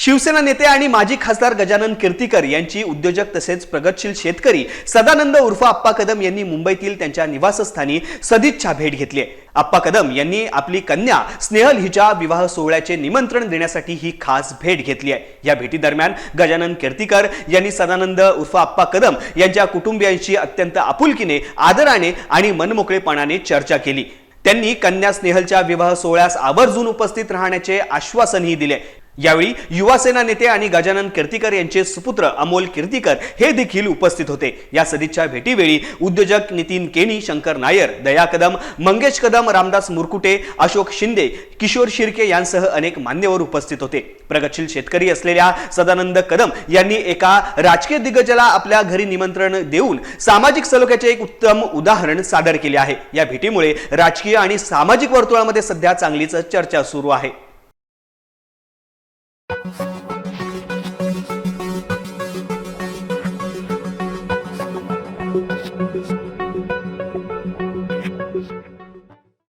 शिवसेना नेते आणि माजी खासदार गजानन कीर्तीकर यांची उद्योजक तसेच प्रगतशील शेतकरी सदानंद उर्फ आप्पा कदम यांनी मुंबईतील त्यांच्या निवासस्थानी सदिच्छा भेट घेतली आप्पा कदम यांनी आपली कन्या स्नेहल हिच्या विवाह सोहळ्याचे निमंत्रण देण्यासाठी ही खास भेट घेतली आहे. या भेटीदरम्यान गजानन कीर्तीकर यांनी सदानंद उर्फ आप्पा कदम यांच्या कुटुंबियांशी अत्यंत आपुलकीने आदराने आणि मनमोकळेपणाने चर्चा केली. त्यांनी कन्या स्नेहलच्या विवाह सोहळ्यास आवर्जून उपस्थित राहण्याचे आश्वासनही दिले. यावेळी युवासेना नेते आणि गजानन कीर्तीकर यांचे सुपुत्र अमोल कीर्तीकर हे देखील उपस्थित होते. या सदिच्छा भेटीवेळी उद्योजक नितीन केणी शंकर नायर दया कदम मंगेश कदम रामदास मुरकुटे अशोक शिंदे किशोर शिर्के यांसह अनेक मान्यवर उपस्थित होते. प्रगतशील शेतकरी असलेल्या सदानंद कदम यांनी एका राजकीय दिग्गजाला आपल्या घरी निमंत्रण देऊन सामाजिक सलोख्याचे एक उत्तम उदाहरण सादर केले आहे. या भेटीमुळे राजकीय आणि सामाजिक वर्तुळामध्ये सध्या चांगलीच चर्चा सुरू आहे. Thank you.